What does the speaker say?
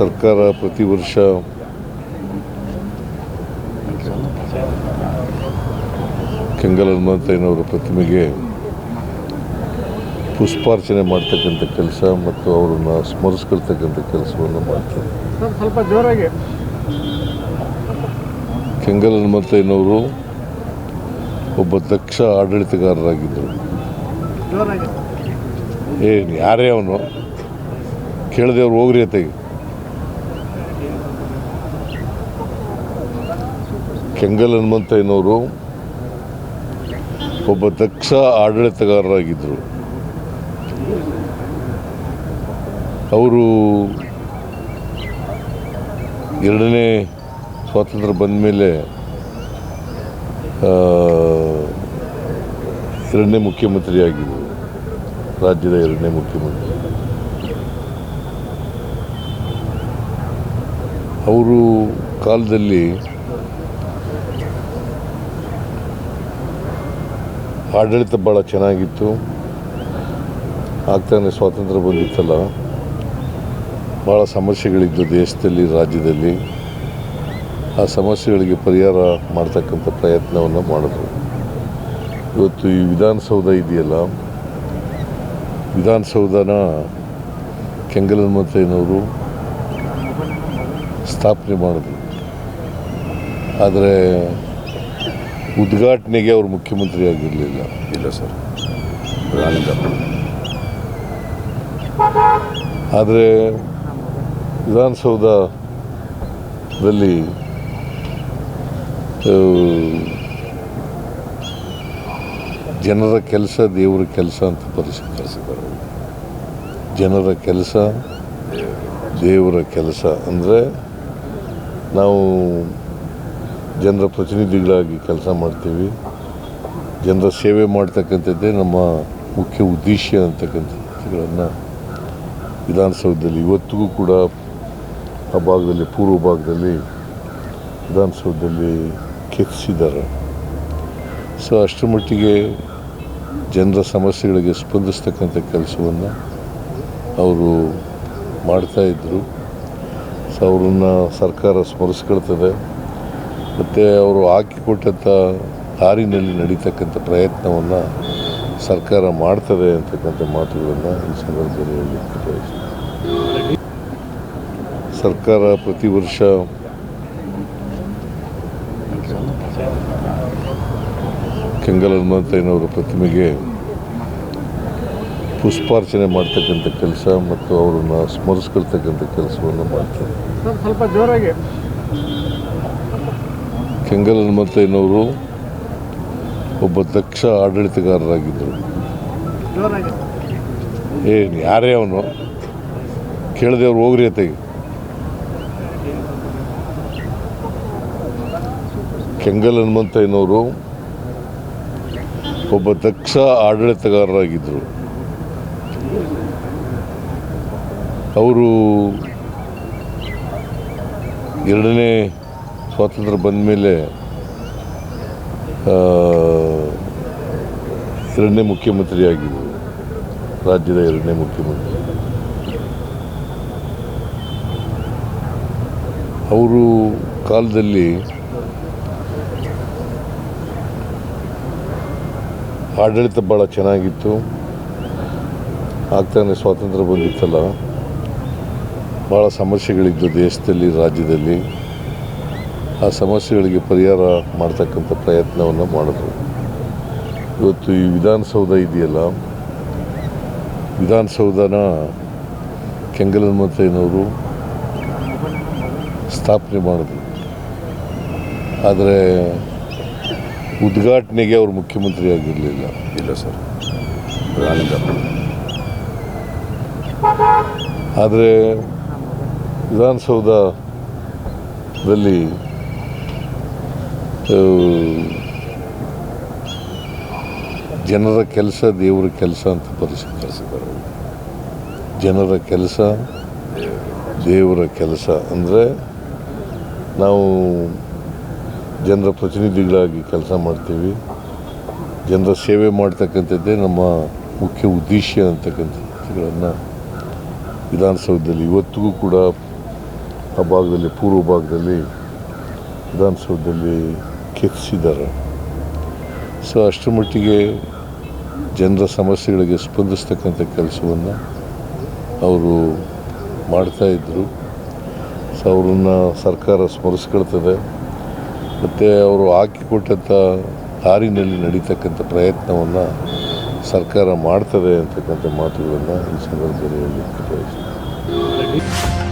ಸರ್ಕಾರ ಪ್ರತಿ ವರ್ಷ ಕೆಂಗಲ್ ಹನುಮಂತಯ್ಯನವರ ಪ್ರತಿಮೆಗೆ ಪುಷ್ಪಾರ್ಚನೆ ಮಾಡ್ತಕ್ಕಂಥ ಕೆಲಸ ಮತ್ತು ಅವರನ್ನು ಸ್ಮರಿಸ್ಕೊಳ್ತಕ್ಕಂಥ ಕೆಲಸವನ್ನು ಮಾಡ್ತಾರೆ. ಸ್ವಲ್ಪ ಜೋರಾಗಿ. ಕೆಂಗಲ್ ಹನುಮಂತಯ್ಯನವರು ಒಬ್ಬ ದಕ್ಷ ಆಡಳಿತಗಾರರಾಗಿದ್ದರು. ಏನು ಯಾರೇ ಅವನು. ಕೇಳಿದೆ ಅವ್ರು ಹೋಗ್ರಿ ಅತೆಗೆ ಕೆಂಗಲ್ ಹನುಮಂತಯ್ಯನವರು ಒಬ್ಬ ದಕ್ಷ ಆಡಳಿತಗಾರರಾಗಿದ್ದರು. ಅವರು ಎರಡನೇ ಸ್ವಾತಂತ್ರ್ಯ ಬಂದ ಮೇಲೆ ಎರಡನೇ ಮುಖ್ಯಮಂತ್ರಿಯಾಗಿದ್ದರು. ರಾಜ್ಯದ ಎರಡನೇ ಮುಖ್ಯಮಂತ್ರಿ. ಅವರು ಕಾಲದಲ್ಲಿ ಆಡಳಿತ ಭಾಳ ಚೆನ್ನಾಗಿತ್ತು. ಆಗ್ತಾನೆ ಸ್ವಾತಂತ್ರ್ಯ ಬಂದಿತ್ತಲ್ಲ. ಭಾಳ ಸಮಸ್ಯೆಗಳಿದ್ದು ದೇಶದಲ್ಲಿ, ರಾಜ್ಯದಲ್ಲಿ. ಆ ಸಮಸ್ಯೆಗಳಿಗೆ ಪರಿಹಾರ ಮಾಡ್ತಕ್ಕಂಥ ಪ್ರಯತ್ನವನ್ನು ಮಾಡಿದ್ರು. ಇವತ್ತು ಈ ವಿಧಾನಸೌಧ ಇದೆಯಲ್ಲ, ವಿಧಾನಸೌಧನ ಕೆಂಗಲ್ ಹನುಮಂತಯ್ಯನವರು ಸ್ಥಾಪನೆ ಮಾಡಿದ್ರು. ಆದರೆ ಉದ್ಘಾಟನೆಗೆ ಅವರು ಮುಖ್ಯಮಂತ್ರಿ ಆಗಿರಲಿಲ್ಲ. ಇಲ್ಲ ಸರ್. ಆದರೆ ವಿಧಾನಸೌಧದಲ್ಲಿ ಜನರ ಕೆಲಸ ದೇವರ ಕೆಲಸ ಅಂತ ಪರಿಶೀಲಿಸಿದ್ದಾರೆ ಜನರ ಕೆಲಸ ದೇವರ ಕೆಲಸ. ಅಂದರೆ ನಾವು ಜನರ ಪ್ರತಿನಿಧಿಗಳಾಗಿ ಕೆಲಸ ಮಾಡ್ತೀವಿ. ಜನರ ಸೇವೆ ಮಾಡ್ತಕ್ಕಂಥದ್ದೇ ನಮ್ಮ ಮುಖ್ಯ ಉದ್ದೇಶ ಅಂತಕ್ಕಂಥದ್ದುಗಳನ್ನು ವಿಧಾನಸೌಧದಲ್ಲಿ ಇವತ್ತಿಗೂ ಕೂಡ ಆ ಭಾಗದಲ್ಲಿ, ಪೂರ್ವ ಭಾಗದಲ್ಲಿ ವಿಧಾನಸೌಧದಲ್ಲಿ ಕೆತ್ತಿಸಿದ್ದಾರೆ. ಸೊ, ಅಷ್ಟರ ಮಟ್ಟಿಗೆ ಜನರ ಸಮಸ್ಯೆಗಳಿಗೆ ಸ್ಪಂದಿಸ್ತಕ್ಕಂಥ ಕೆಲಸವನ್ನು ಅವರು ಮಾಡ್ತಾಯಿದ್ರು ಸೊ, ಅವ್ರನ್ನ ಸರ್ಕಾರ ಸ್ಮರಿಸ್ಕೊಳ್ತದೆ. ಮತ್ತು ಅವರು ಹಾಕಿಕೊಟ್ಟಂಥ ದಾರಿನಲ್ಲಿ ನಡೀತಕ್ಕಂಥ ಪ್ರಯತ್ನವನ್ನು ಸರ್ಕಾರ ಮಾಡ್ತದೆ ಅಂತಕ್ಕಂಥ ಮಾತುಗಳನ್ನು ಈ ಸಂದರ್ಭದಲ್ಲಿ ಹೇಳಲಿಕ್ಕೆ ಬಯಸ್ತೀನಿ. ಸರ್ಕಾರ ಪ್ರತಿ ವರ್ಷ ಕೆಂಗಲ್ ಹನುಮಂತಯ್ಯನವರ ಪ್ರತಿಮೆಗೆ ಪುಷ್ಪಾರ್ಚನೆ ಮಾಡ್ತಕ್ಕಂಥ ಕೆಲಸ ಮತ್ತು ಅವರನ್ನು ಸ್ಮರಿಸ್ಕೊಳ್ತಕ್ಕಂಥ ಕೆಲಸವನ್ನು ಮಾಡ್ತಾರೆ. ಸ್ವಲ್ಪ ಜೋರಾಗಿ. ಕೆಂಗಲ್ ಹನುಮಂತಯ್ಯನವರು ಒಬ್ಬ ದಕ್ಷ ಆಡಳಿತಗಾರರಾಗಿದ್ದರು. ಏನು ಯಾರೇ ಅವನು? ಕೇಳಿದೆ ಅವ್ರು ಹೋಗ್ರಿ ಅತೆಗೆ ಕೆಂಗಲ್ ಹನುಮಂತಯ್ಯನವರು ಒಬ್ಬ ದಕ್ಷ ಆಡಳಿತಗಾರರಾಗಿದ್ದರು. ಅವರು ಎರಡನೇ ಸ್ವಾತಂತ್ರ್ಯ ಬಂದ ಮೇಲೆ ಎರಡನೇ ಮುಖ್ಯಮಂತ್ರಿ ಆಗಿದ್ದರು ರಾಜ್ಯದ ಎರಡನೇ ಮುಖ್ಯಮಂತ್ರಿ. ಅವರು ಕಾಲದಲ್ಲಿ ಆಡಳಿತ ಭಾಳ ಚೆನ್ನಾಗಿತ್ತು. ಆಗ್ತಾನೆ ಸ್ವಾತಂತ್ರ್ಯ ಬಂದಿತ್ತಲ್ಲ. ಭಾಳ ಸಮಸ್ಯೆಗಳಿದ್ದು ದೇಶದಲ್ಲಿ, ರಾಜ್ಯದಲ್ಲಿ. ಆ ಸಮಸ್ಯೆಗಳಿಗೆ ಪರಿಹಾರ ಮಾಡ್ತಕ್ಕಂಥ ಪ್ರಯತ್ನವನ್ನು ಮಾಡಿದ್ರು. ಇವತ್ತು ಈ ವಿಧಾನಸೌಧ ಇದೆಯಲ್ಲ ವಿಧಾನಸೌಧನ ಕೆಂಗಲ್ ಹನುಮಂತಯ್ಯನವರು ಸ್ಥಾಪನೆ ಮಾಡಿದ್ರು. ಆದರೆ ಉದ್ಘಾಟನೆಗೆ ಅವರು ಮುಖ್ಯಮಂತ್ರಿ ಆಗಿರಲಿಲ್ಲ. ಇಲ್ಲ ಸರ್ ಆದರೆ ವಿಧಾನಸೌಧದಲ್ಲಿ ಜನರ ಕೆಲಸ ದೇವರ ಕೆಲಸ ಅಂತ ಪರಿಶೀಲಿಸಿದ್ದಾರೆ ಜನರ ಕೆಲಸ, ದೇವರ ಕೆಲಸ ಅಂದರೆ ನಾವು ಜನರ ಪ್ರತಿನಿಧಿಗಳಾಗಿ ಕೆಲಸ ಮಾಡ್ತೀವಿ. ಜನರ ಸೇವೆ ಮಾಡ್ತಕ್ಕಂಥದ್ದೇ ನಮ್ಮ ಮುಖ್ಯ ಉದ್ದೇಶ ಅಂತಕ್ಕಂಥದ್ದುಗಳನ್ನು ವಿಧಾನಸೌಧದಲ್ಲಿ ಇವತ್ತಿಗೂ ಕೂಡ ಆ ಭಾಗದಲ್ಲಿ, ಪೂರ್ವ ಭಾಗದಲ್ಲಿ ವಿಧಾನಸೌಧದಲ್ಲಿ ಕೆತ್ತಿಸಿದ್ದಾರೆ ಸೊ ಅಷ್ಟರ ಮಟ್ಟಿಗೆ ಜನರ ಸಮಸ್ಯೆಗಳಿಗೆ ಸ್ಪಂದಿಸ್ತಕ್ಕಂಥ ಕೆಲಸವನ್ನು ಅವರು ಮಾಡ್ತಾಯಿದ್ರು ಸೊ ಅವರನ್ನು ಸರ್ಕಾರ ಸ್ಮರಿಸ್ಕೊಳ್ತದೆ. ಮತ್ತು ಅವರು ಹಾಕಿಕೊಟ್ಟಂಥ ದಾರಿನಲ್ಲಿ ನಡೀತಕ್ಕಂಥ ಪ್ರಯತ್ನವನ್ನು ಸರ್ಕಾರ ಮಾಡ್ತದೆ ಅಂತಕ್ಕಂಥ ಮಾತುಗಳನ್ನು ಈ ಸಂದರ್ಭದಲ್ಲಿ ಬಯಸ್ತೀನಿ